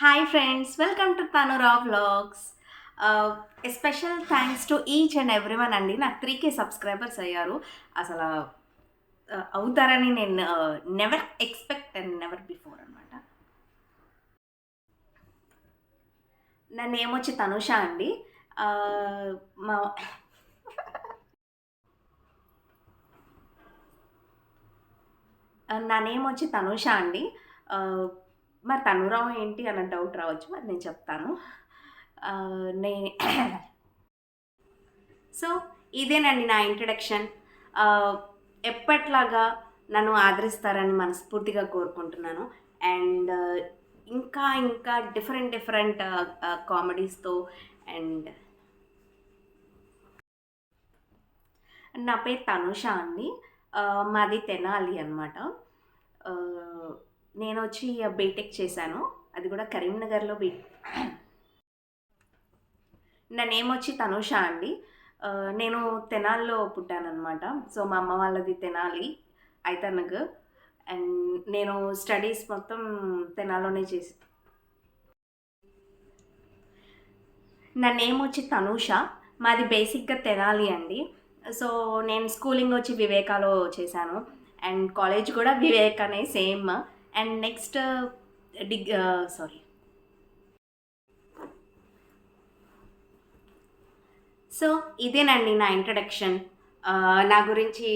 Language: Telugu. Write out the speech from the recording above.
Hi friends welcome to Tanura vlogs special thanks to each and every one అండి. నాకు త్రీ కే సబ్స్క్రైబర్స్ అయ్యారు. అసలు uh, అవుతారని నేను never expect and never before అనమాట నా నేమ్ వచ్చి తనుష అండి? Uh, మా నా నేమ్ వచ్చి తనుష అండి? Uh, మరి తనురావు ఏంటి అన్న డౌట్ రావచ్చు మరి నేను చెప్తాను. నేను నే సో ఇదేనండి నా ఇంట్రడక్షన్ ఎప్పట్లాగా నన్ను ఆదరిస్తారని మనస్ఫూర్తిగా కోరుకుంటున్నాను. అండ్ ఇంకా ఇంకా డిఫరెంట్ డిఫరెంట్ కామెడీస్తో అండ్ నా పేరు తనుష అండి. మాది తెనాలి అనమాట నేను వచ్చి బీటెక్ చేశాను. అది కూడా కరీంనగర్లో బీ నా నేమ్ వచ్చి తనుష అండి. నేను తెనాల్లో పుట్టానమాట సో మా అమ్మ వాళ్ళది తెనాలి ఐతనగ్ అండ్ నేను స్టడీస్ మొత్తం తెనాలోనే చేసి నా నేమ్ వచ్చి తనూష. మాది బేసిక్గా తెనాలి అండి. సో నేను స్కూలింగ్ వచ్చి వివేకాలో చేశాను. అండ్ కాలేజ్ కూడా వివేకానే సేమ్. అండ్ నెక్స్ట్ uh, డిగ్ uh, సారీ సో ఇదేనండి నా ఇంట్రడక్షన్ uh, నా గురించి